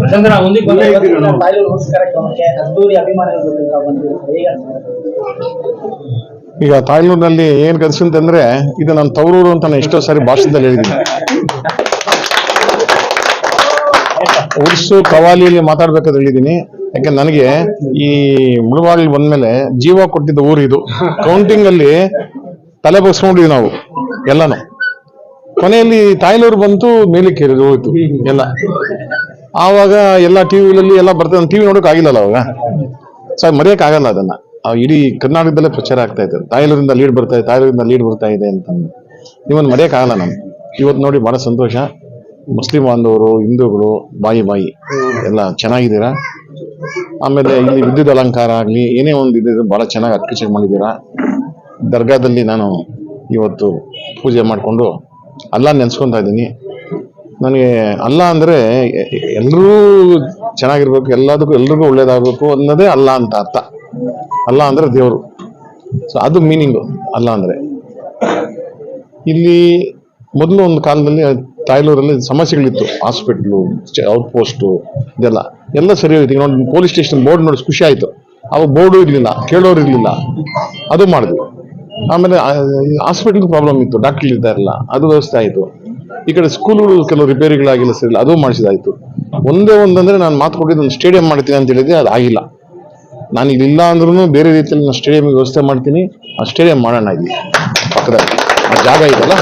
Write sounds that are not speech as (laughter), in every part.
ಪ್ರಶಾಂತರ ಕಾರ್ಯಕ್ರಮಕ್ಕೆ ಅದ್ದೂರಿ ಅಭಿಮಾನಿಗಳು? ಈಗ ತಾಯ್ಲೂರಿನಲ್ಲಿ ಏನ್ ಕನಸು ಅಂತಂದ್ರೆ ಇದು ನನ್ನ ತವರೂರು ಅಂತ ನಾನು ಎಷ್ಟೋ ಸಾರಿ ಭಾಷಣದಲ್ಲಿ ಹೇಳಿದ್ದೀನಿ. ಉರ್ಸು ಕವಾಲಿಯಲ್ಲಿ ಮಾತಾಡ್ಬೇಕಾದ್ರೆ ಹೇಳಿದ್ದೀನಿ. ಯಾಕೆ ನನಗೆ ಈ ಮುಳುಬಾಗಿಲು ಬಂದ್ಮೇಲೆ ಜೀವ ಕೊಟ್ಟಿದ್ದ ಊರು ಇದು. ಕೌಂಟಿಂಗ್ ಅಲ್ಲಿ ತಲೆ ಬಗ್ಸ್ಕೊಂಡಿದ್ವಿ ನಾವು ಎಲ್ಲಾನು. ಕೊನೆಯಲ್ಲಿ ತಾಯ್ಲೂರು ಬಂತು ಮೇಲಕ್ಕೆ ಹೋಯ್ತು ಎಲ್ಲ. ಆವಾಗ ಎಲ್ಲ ಟಿವಿಗಳಲ್ಲಿ ಎಲ್ಲ ಬರ್ತದೆ. ಟಿವಿ ನೋಡಕ್ ಆಗಿಲ್ಲಲ್ಲ ಅವಾಗ. ಸೊ ಮರೆಯಕ್ಕೆ ಆಗಲ್ಲ ಅದನ್ನ. ಇಡೀ ಕರ್ನಾಟಕದಲ್ಲೇ ಪ್ರಚಾರ ಆಗ್ತಾ ಇದೆ ತಾಯ್ಲೂರಿಂದ ಲೀಡ್ ಬರ್ತಾ ಇದೆ, ತಾಯ್ಲೂರಿಂದ ಲೀಡ್ ಬರ್ತಾ ಇದೆ ಅಂತ ನೀವೊಂದು ಮರೆಯಕ್ ಆಗಲ್ಲ ನಾನು. ಇವತ್ತು ನೋಡಿ ಬಹಳ ಸಂತೋಷ. ಮುಸ್ಲಿಂ ಬಾಂಧವರು, ಹಿಂದೂಗಳು, ಬಾಯಿ ಬಾಯಿ. ಎಲ್ಲ ಚೆನ್ನಾಗಿದ್ದೀರಾ? ಆಮೇಲೆ ಇಲ್ಲಿ ವಿದ್ಯುತ್ ಅಲಂಕಾರ ಆಗಲಿ, ಏನೇ ಒಂದು ಇದ್ದು ಭಾಳ ಚೆನ್ನಾಗಿ ಅತ್ಕಚೇರಿ ಮಾಡಿದ್ದೀರಾ? ದರ್ಗಾದಲ್ಲಿ ನಾನು ಇವತ್ತು ಪೂಜೆ ಮಾಡಿಕೊಂಡು ಅಲ್ಲ ನೆನ್ಸ್ಕೊಂತಾ ಇದ್ದೀನಿ. ನನಗೆ ಅಲ್ಲ ಅಂದರೆ ಎಲ್ಲರೂ ಚೆನ್ನಾಗಿರ್ಬೇಕು, ಎಲ್ಲದಕ್ಕೂ ಎಲ್ರಿಗೂ ಒಳ್ಳೇದಾಗಬೇಕು ಅನ್ನೋದೇ ಅಲ್ಲ ಅಂತ ಅರ್ಥ. ಅಲ್ಲ ಅಂದರೆ ದೇವರು. ಸೊ ಅದು ಮೀನಿಂಗು ಅಲ್ಲ ಅಂದರೆ. ಇಲ್ಲಿ ಮೊದಲು ಒಂದು ಕಾಲದಲ್ಲಿ ತಾಯ್ಲೂರಲ್ಲಿ ಸಮಸ್ಯೆಗಳಿತ್ತು. ಹಾಸ್ಪಿಟ್ಲು, ಔಟ್ ಪೋಸ್ಟು, ಇದೆಲ್ಲ. ಎಲ್ಲ ಸರಿ ಹೋಯ್ತು. ನೋಡಿ, ಪೊಲೀಸ್ ಸ್ಟೇಷನ್ ಬೋರ್ಡ್ ನೋಡಿ ಖುಷಿ ಆಯಿತು. ಅವಾಗ ಬೋರ್ಡು ಇರಲಿಲ್ಲ, ಕೇಳೋರು ಇರಲಿಲ್ಲ. ಅದು ಮಾಡಿದ್ವಿ. ಆಮೇಲೆ ಹಾಸ್ಪಿಟಲ್ ಪ್ರಾಬ್ಲಮ್ ಇತ್ತು. ಡಾಕ್ಟರ್ ಇರ್ತಾ ಇರಲಿಲ್ಲ ಅದು ವ್ಯವಸ್ಥೆ ಆಯಿತು. ಈ ಕಡೆ ಸ್ಕೂಲ್ಗಳು ಕೆಲವು ರಿಪೇರಿಗಳಾಗಿಲ್ಲ ಸರಿ ಅದು ಮಾಡಿಸಿದಾಯ್ತು. ಒಂದೇ ಒಂದಂದ್ರೆ ನಾನು ಮಾತು ಕೊಟ್ಟಿದ್ದು ಒಂದು ಸ್ಟೇಡಿಯಂ ಮಾಡ್ತೀನಿ ಅಂತ ಹೇಳಿದ್ರೆ ಅದು ಆಗಿಲ್ಲ. ನಾನು ಇಲ್ಲಿಲ್ಲ ಅಂದ್ರೂ ಬೇರೆ ರೀತಿಯಲ್ಲಿ ನಾನು ಸ್ಟೇಡಿಯಂ ವ್ಯವಸ್ಥೆ ಮಾಡ್ತೀನಿ. ಆ ಸ್ಟೇಡಿಯಂ ಮಾಡೋಣ ಇಲ್ಲಿ. ಪಕ್ಕದಲ್ಲಿ. ಜಾಗ ಇದೆಲ್ಲ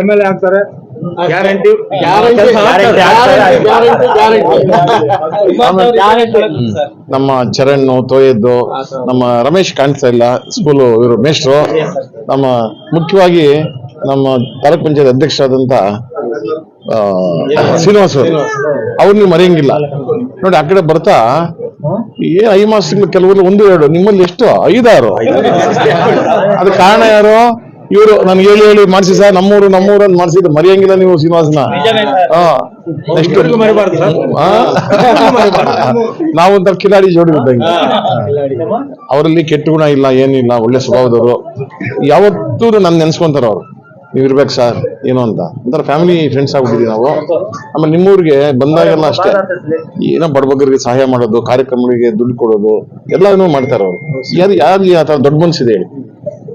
ಎಂ ಎಲ್ ಆಗ್ತಾರೆ ಗ್ಯಾರಂಟಿ ನಮ್ಮ ಚರಣ್ ತೋಯದ್ದು ನಮ್ಮ ರಮೇಶ್ ಕಾಣಿಸ್ತಾ ಇಲ್ಲ ಸ್ಕೂಲು ಇವರು ಮೇಷ್ಟ್ರು. ನಮ್ಮ ಮುಖ್ಯವಾಗಿ ನಮ್ಮ ತಾಲೂಕ್ ಪಂಚಾಯತ್ ಅಧ್ಯಕ್ಷರಾದಂತ ಆ, ಶ್ರೀನಿವಾಸ್ ಅವ್ರು. ನೀವು ಮರೆಯಂಗಿಲ್ಲ. ನೋಡಿ ಆ ಕಡೆ ಬರ್ತಾ ಏ ಐ ಮಾಸ ಕೆಲವರು ಒಂದು ಎರಡು ನಿಮ್ಮಲ್ಲಿ ಎಷ್ಟು? ಐದಾರು. ಅದ್ ಕಾರಣ ಯಾರು? ಇವರು ನನ್ಗೆ ಹೇಳಿ ಹೇಳಿ ಮಾಡಿಸಿ ಸರ್ ನಮ್ಮೂರು ನಮ್ಮೂರು ಅಂತ ಮಾಡಿಸಿದ್ದು ಮರೆಯಂಗಿಲ್ಲ ನೀವು ಶ್ರೀನಿವಾಸನ. ಹಾ. ನೆಕ್ಸ್ಟ್ ನಾವು ಒಂಥರ ಕಿಲಾಡಿ ಜೋಡಿ ಇದ್ದಂಗೆ. ಅವರಲ್ಲಿ ಕೆಟ್ಟ ಗುಣ ಇಲ್ಲ ಏನಿಲ್ಲ ಒಳ್ಳೆ ಸ್ವಭಾವದವರು. ಯಾವತ್ತೂ ನನ್ನ ನೆನ್ಸ್ಕೊಂತಾರ ಅವ್ರು. ನೀವು ಇರ್ಬೇಕು ಸರ್ ಏನು ಅಂತ. ಒಂಥರ ಫ್ಯಾಮಿಲಿ ಫ್ರೆಂಡ್ಸ್ ಆಗ್ಬಿಟ್ಟಿದ್ವಿ ನಾವು. ಆಮೇಲೆ ನಿಮ್ಮೂರಿಗೆ ಬಂದಾಗೆಲ್ಲ ಅಷ್ಟೇ. ಏನೋ ಬಡಬಗ್ಗರಿಗೆ ಸಹಾಯ ಮಾಡೋದು ಕಾರ್ಯಕ್ರಮಗಳಿಗೆ ದುಡ್ಡು ಕೊಡೋದು ಎಲ್ಲಾನು ಮಾಡ್ತಾರೆ ಅವರು. ಯಾರು ಯಾರು ಆ ಥರ ದೊಡ್ಡ ಮನ್ಸಿದೆ ಹೇಳಿ.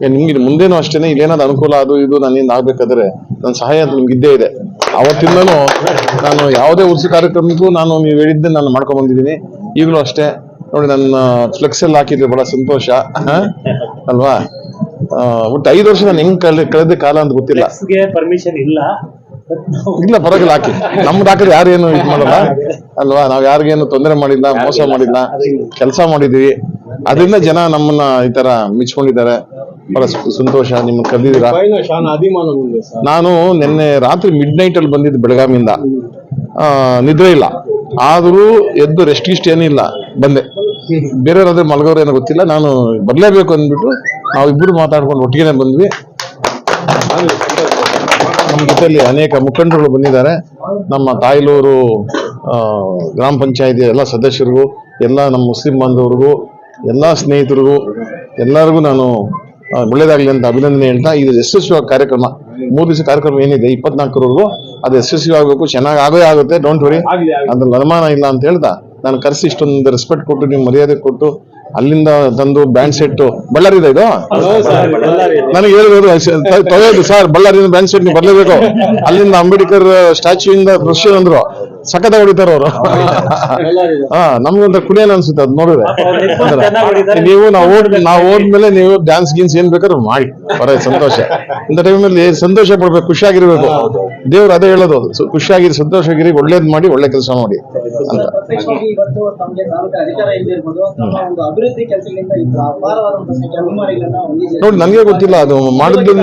ನಿಮ್ಗೆ ಮುಂದೇನು ಅಷ್ಟೇನೆ ಇಲ್ಲೇನಾದ್ರು ಅನುಕೂಲ ಅದು ಇದು ನನ್ನಿಂದ ಆಗ್ಬೇಕಾದ್ರೆ ನನ್ನ ಸಹಾಯ ಅಂತ ನಿಮ್ಗೆ ಇದ್ದೇ ಇದೆ. ಅವತ್ತಿಂದನು ನಾನು ಯಾವುದೇ ಉತ್ಸವ ಕಾರ್ಯಕ್ರಮಕ್ಕೂ ನಾನು ನೀವು ಹೇಳಿದ್ದೆ ನಾನು ಮಾಡ್ಕೊಂಡ್ ಬಂದಿದ್ದೀನಿ. ಈಗಲೂ ಅಷ್ಟೇ. ನೋಡಿ ನನ್ನ ಫ್ಲೆಕ್ಸ್ ಎಲ್ಲ ಹಾಕಿದ್ರೆ ಬಹಳ ಸಂತೋಷ? ಅಲ್ವಾ? ಒಟ್ಟು ಐದು ವರ್ಷ ನಾನು ಹೆಂಗ್ ಕಳೆ ಕಳೆದ ಕಾಲ ಅಂತ ಗೊತ್ತಿಲ್ಲ. ಪರ್ಮಿಷನ್ ಇಲ್ಲ. ಇಲ್ಲ ಪರವಾಗಿಲ್ಲ ಹಾಕಿ. ನಮ್ದು ಹಾಕಿದ್ರೆ ಯಾರೇನು ಇದು ಮಾಡಲ್ಲ. ಅಲ್ವಾ? ನಾವ್ ಯಾರಿಗೇನು ತೊಂದರೆ ಮಾಡಿಲ್ಲ ಮೋಸ ಮಾಡಿಲ್ಲ. ಕೆಲಸ ಮಾಡಿದೀವಿ ಅದರಿಂದ ಜನ ನಮ್ಮನ್ನ ಈ ತರ ಮೆಚ್ಕೊಂಡಿದ್ದಾರೆ. ಬಹಳ ಸಂತೋಷ ನಿಮ್ಮ ಕರೆದಿದ್ದೀರಾ? ನಾನು ನಿನ್ನೆ ರಾತ್ರಿ ಮಿಡ್ ನೈಟ್ ಅಲ್ಲಿ ಬಂದಿದ್ದು ಬೆಳಗಾವಿಯಿಂದ. ಆ, ನಿದ್ರೆ ಇಲ್ಲ. ಆದರೂ ಎದ್ದು ರೆಸ್ಟ್ ಗಿಸ್ಟ್ ಏನಿಲ್ಲ ಬಂದೆ. ಬೇರೆಯವರಾದ್ರೆ ಮಲಗೋರು ಏನೋ ಗೊತ್ತಿಲ್ಲ. ನಾನು ಬರಲೇಬೇಕು ಅಂದ್ಬಿಟ್ಟು ನಾವಿಬ್ಬರು ಮಾತಾಡ್ಕೊಂಡು ಒಟ್ಟಿಗೆ ಬಂದ್ವಿ. ನಮ್ಮ ಜೊತೆಯಲ್ಲಿ ಅನೇಕ ಮುಖಂಡರುಗಳು ಬಂದಿದ್ದಾರೆ. ನಮ್ಮ ತಾಯಿಲೂರು ಗ್ರಾಮ ಪಂಚಾಯತಿ ಎಲ್ಲ ಸದಸ್ಯರಿಗೂ ಎಲ್ಲ ನಮ್ಮ ಮುಸ್ಲಿಂ ಬಾಂಧವರಿಗೂ ಎಲ್ಲ ಸ್ನೇಹಿತರಿಗೂ ಎಲ್ಲರಿಗೂ ನಾನು ಒಳ್ಳೇದಾಗ್ಲಿ ಅಂತ ಅಭಿನಂದನೆ ಹೇಳ್ತಾ ಇದು ಯಶಸ್ವಿ ಕಾರ್ಯಕ್ರಮ. ಮೂರು ದಿವಸ ಕಾರ್ಯಕ್ರಮ ಏನಿದೆ ಇಪ್ಪತ್ನಾಲ್ಕರವರೆಗೂ ಅದು ಯಶಸ್ವಿ ಆಗಬೇಕು ಚೆನ್ನಾಗಿ ಆಗೇ ಆಗುತ್ತೆ ಡೋಂಟ್ ವರಿ. ಅದ್ರಲ್ಲಿ ಅನುಮಾನ ಇಲ್ಲ ಅಂತ ಹೇಳ್ತಾ ನಾನು ಕರೆಸಿ ಇಷ್ಟೊಂದು ರೆಸ್ಪೆಕ್ಟ್ ಕೊಟ್ಟು ನೀವು ಮರ್ಯಾದೆ ಕೊಟ್ಟು ಅಲ್ಲಿಂದ ತಂದು ಬ್ಯಾಂಡ್ ಸೆಟ್ ಬಳ್ಳಾರಿ ಇದೆ? ಇದು ನನಗೆ ಹೇಳಿದ್ರು ತೊಗೊಳ್ಳೋದು ಸರ್ ಬಳ್ಳಾರಿಯಿಂದ ಬ್ಯಾಂಡ್ ಸೆಟ್ ನೀವು ಬರಲೇಬೇಕು. ಅಲ್ಲಿಂದ ಅಂಬೇಡ್ಕರ್ ಸ್ಟ್ಯಾಚ್ಯೂ ಇಂದ ದೃಶ್ಯ ಅಂದ್ರು. ಸಖತ್ ಹೊಡಿತಾರ ಅವರು. (laughs) ಹಾ ನಮ್ಗೊಂಥರ ಕುಣಿಯಲ್ಲ ಅನ್ಸುತ್ತೆ ಅದ್ ನೋಡಿದ್ರೆ ಅಂದ್ರೆ ನೀವು ನಾವು ಓದ್ ನಾವು ಹೋದ್ಮೇಲೆ ನೀವು ಡ್ಯಾನ್ಸ್ ಗೀನ್ಸ್ ಏನ್ ಬೇಕಾದ್ರೂ ಮಾಡಿ. ಬರ ಸಂತೋಷ. ಇಂಥ ಟೈಮಲ್ಲಿ ಸಂತೋಷ ಪಡ್ಬೇಕು ಖುಷಿಯಾಗಿರ್ಬೇಕು. ದೇವ್ರು ಅದೇ ಹೇಳೋದು ಅದು. ಖುಷಿಯಾಗಿರಿ ಸಂತೋಷವಾಗಿರಿ ಒಳ್ಳೇದ್ ಮಾಡಿ ಒಳ್ಳೆ ಕೆಲಸ ಮಾಡಿ ಅಂತ. ನೋಡಿ ನನಗೆ ಗೊತ್ತಿಲ್ಲ. ಅದು ಸರ್?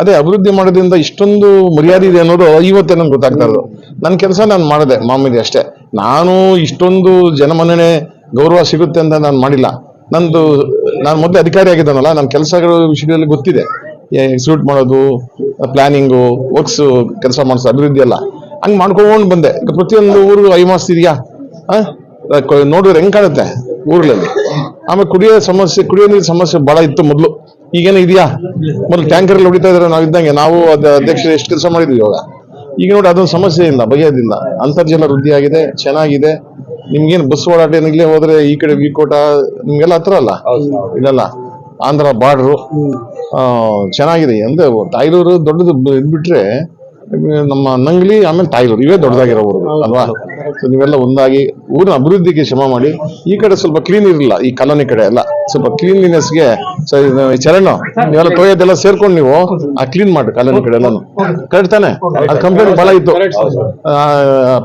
ಅದೇ ಅಭಿವೃದ್ಧಿ ಮಾಡೋದ್ರಿಂದ ಇಷ್ಟೊಂದು ಮರ್ಯಾದೆ ಇದೆ ಅನ್ನೋದು ಇವತ್ತೇ ನನ್ಗೆ ಗೊತ್ತಾಗ್ತಾ ಇರೋದು. ನನ್ನ ಕೆಲಸ ನಾನು ಮಾಡಿದೆ ಮಾಮೂಲಿ ಅಷ್ಟೇ. ನಾನು ಇಷ್ಟೊಂದು ಜನಮನ್ನಣೆ ಗೌರವ ಸಿಗುತ್ತೆ ಅಂತ ನಾನು ಮಾಡಿಲ್ಲ. ನಂದು, ನಾನು ಮೊದಲೇ ಅಧಿಕಾರಿ ಆಗಿದ್ದಾನಲ್ಲ ನನ್ನ ಕೆಲಸಗಳ ವಿಷಯದಲ್ಲಿ ಗೊತ್ತಿದೆ. ಎಕ್ಸಿಕ್ಯೂಟ್ ಮಾಡೋದು ಪ್ಲಾನಿಂಗು ವರ್ಕ್ಸ್ ಕೆಲಸ ಮಾಡಿಸೋ ಅಭಿವೃದ್ಧಿ ಎಲ್ಲ. ಹಂಗೆ ಮಾಡ್ಕೊಂಡು ಬಂದೆ. ಪ್ರತಿಯೊಂದು ಊರು ಐಮಾಸ್ ಇದೆಯಾ ನೋಡಿದ್ರೆ ಹೆಂಗೆ ಕಾಣುತ್ತೆ ಊರಲ್ಲಿ ಆಮೇಲೆ ಕುಡಿಯೋ ಸಮಸ್ಯೆ, ಕುಡಿಯೋ ನೀರು ಸಮಸ್ಯೆ ಬಹಳ ಇತ್ತು ಮೊದಲು. ಈಗೇನು ಇದೆಯಾ? ಮೊದಲು ಟ್ಯಾಂಕರ್ ಅಲ್ಲಿ ಹೊಡಿತಾ ಇದ್ದಾರೆ ನಾವು ಇದ್ದಂಗೆ ನಾವು ಅದ ಅಧ್ಯಕ್ಷರು ಎಷ್ಟು ಕೆಲಸ ಮಾಡಿದ್ವಿ ಇವಾಗ? ಈಗ ನೋಡಿ ಅದೊಂದು ಸಮಸ್ಯೆ ಇಲ್ಲ ಬಗೆಯೋದಿಲ್ಲ ಅಂತರ್ಜಲ ವೃದ್ಧಿ ಆಗಿದೆ ಚೆನ್ನಾಗಿದೆ. ನಿಮ್ಗೇನು ಬಸ್ ಓಡಾಟ ಏನಿಲ್ಲ ಹೋದ್ರೆ ಈ ಕಡೆ ವಿಕೋಟ ನಿಮ್ಗೆಲ್ಲ ಹತ್ರ ಅಲ್ಲ? ಇಲ್ಲಲ್ಲ? ಆಂಧ್ರ ಬಾರ್ಡ್ರು. ಚೆನ್ನಾಗಿದೆ. ಅಂದ್ರೆ ತಾಯ್ಲೂರು ದೊಡ್ಡದು ಇದ್ಬಿಟ್ರೆ ಇದ್ ಬಿಟ್ರೆ ನಮ್ಮ ನಂಗ್ಲಿ ಆಮೇಲೆ ತಾಯ್ಲೂರು ಇವೇ ದೊಡ್ಡದಾಗಿರೋರು ಅಲ್ವಾ? ಸೊ ನೀವೆಲ್ಲ ಒಂದಾಗಿ ಊರಿನ ಅಭಿವೃದ್ಧಿಗೆ ಶ್ರಮ ಮಾಡಿ ಈ ಕಡೆ ಸ್ವಲ್ಪ ಕ್ಲೀನ್ ಇರಲಿಲ್ಲ ಈ ಕಾಲೋನಿ ಕಡೆ ಎಲ್ಲ. ಸ್ವಲ್ಪ ಕ್ಲೀನ್ಲಿನೆಸ್ಗೆ ಚರಣ ನೀವೆಲ್ಲ ತೊಳೆಯೋದೆಲ್ಲ ಸೇರ್ಕೊಂಡು ನೀವು ಆ ಕ್ಲೀನ್ ಮಾಡಿ ಕಾಲೋನಿ ಕಡೆ ಎಲ್ಲಾನು. ಕರೆಕ್ಟ್ ತಾನೆ? ಅದು ಕಂಪ್ಲೇಂಟ್ ಬಹಳ ಇತ್ತು. ಆ,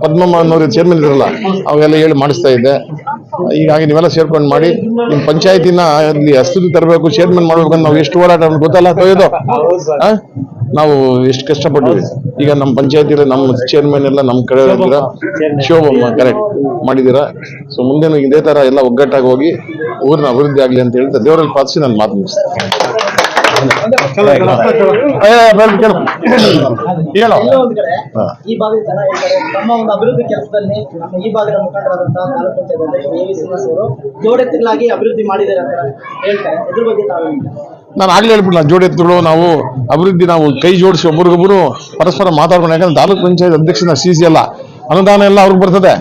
ಪದ್ಮಮ್ಮ ಅನ್ನೋರು ಚೇರ್ಮನ್ ಇರಲ್ಲ ಅವೆಲ್ಲ ಹೇಳಿ ಮಾಡಿಸ್ತಾ ಇದ್ದೆ. ಹೀಗಾಗಿ ನೀವೆಲ್ಲ ಸೇರ್ಕೊಂಡು ಮಾಡಿ ನಿಮ್ ಪಂಚಾಯತಿನ ಅಲ್ಲಿ ಅಸ್ತಿತ್ವ ತರಬೇಕು ಚೇರ್ಮನ್ ಮಾಡ್ಬೇಕಂತ ನಾವು ಎಷ್ಟು ಹೋರಾಟ ಗೊತ್ತಲ್ಲ ತೊಯ್ಯೋದು ಆ? ನಾವು ಎಷ್ಟು ಕಷ್ಟಪಟ್ಟಿವಿ ಈಗ ನಮ್ಮ ಪಂಚಾಯತಿಲಿ ನಮ್ಮ ಚೇರ್ಮನ್ ಎಲ್ಲ ನಮ್ಮ ಕಡೆ ಶಿವಬೊಮ್ಮ ಕರೆಕ್ಟ್ ಮಾಡಿದ್ದೀರಾ. ಸೊ ಮುಂದೆ ಇದೇ ತರ ಎಲ್ಲ ಒಗ್ಗಟ್ಟಾಗಿ ಹೋಗಿ ಊರಿನ ಅಭಿವೃದ್ಧಿ ಆಗಲಿ ಅಂತ ಹೇಳ್ತಾ ದೇವರಲ್ಲಿ ಪಾಲಿಸಿ ನಾನು ಮಾತು ಅಭಿವೃದ್ಧಿ ಮಾಡಿದ್ದಾರೆ ನಾನು ಆಗ್ಲೇ ನಾ ಜೋಡಿ ಎತ್ತುಗಳು ನಾವು ಅಭಿವೃದ್ಧಿ ನಾವು ಕೈ ಜೋಡಿಸಿ ಒಬ್ರಿಗೊಬ್ರು ಪರಸ್ಪರ ಮಾತಾಡ್ಕೊಂಡು, ಯಾಕಂದ್ರೆ ತಾಲೂಕ್ ಪಂಚಾಯತ್ ಅಧ್ಯಕ್ಷನ ಸಿ ಸಿ ಅಲ್ಲ, ಅನುದಾನ ಎಲ್ಲ ಅವ್ರಿಗೆ ಬರ್ತದೆ.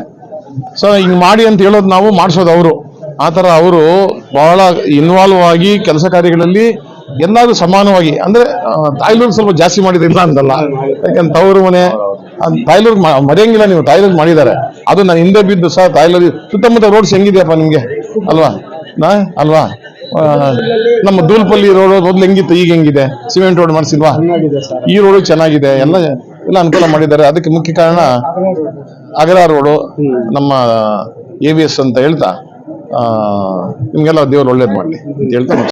ಸೊ ಹಿಂಗ್ ಮಾಡಿ ಅಂತ ಹೇಳೋದು ನಾವು ಮಾಡಿಸೋದು ಅವರು. ಆ ಥರ ಅವರು ಬಹಳ ಇನ್ವಾಲ್ವ್ ಆಗಿ ಕೆಲಸ ಕಾರ್ಯಗಳಲ್ಲಿ ಎಲ್ಲರೂ ಸಮಾನವಾಗಿ, ಅಂದ್ರೆ ತಾಯ್ಲೂರ್ ಸ್ವಲ್ಪ ಜಾಸ್ತಿ ಮಾಡಿದ್ರಿಲ್ಲ ಅಂತಲ್ಲ. ಯಾಕಂದ್ರೆ ತವರು ಮನೆ ತಾಯ್ಲೂರು ಮರೆಯಂಗಿಲ್ಲ ನೀವು, ತಾಯ್ಲೂರು ಮಾಡಿದ್ದಾರೆ. ಅದು ನಾನು ಹಿಂದೆ ಬಿದ್ದು ಸಹ ತಾಯ್ಲೂರು, ಸುತ್ತಮುತ್ತ ರೋಡ್ಸ್ ಹೆಂಗಿದೆಯಪ್ಪ ನಿಮ್ಗೆ? ಅಲ್ವಾ? ನಾ, ಅಲ್ವಾ? ನಮ್ಮ ದೂಲ್ಪಲ್ಲಿ ರೋಡ್ ಮೊದ್ಲು ಹೆಂಗಿತ್ತು ಈಗ ಹೆಂಗಿದೆ? ಸಿಮೆಂಟ್ ರೋಡ್ ಮಾಡಿಸಿಲ್ವಾ? ಈ ರೋಡು ಚೆನ್ನಾಗಿದೆ ಎಲ್ಲ ಎಲ್ಲ ಅನುಕೂಲ ಮಾಡಿದ್ದಾರೆ. ಅದಕ್ಕೆ ಮುಖ್ಯ ಕಾರಣ ಅಗರ ರೋಡು ನಮ್ಮ ಎ ವಿ ಎಸ್ ಅಂತ ಹೇಳ್ತಾ ನಿಮ್ಗೆಲ್ಲ ದೇವ್ರು ಒಳ್ಳೇದು ಮಾಡಲಿ ಅಂತ ಹೇಳ್ತಾ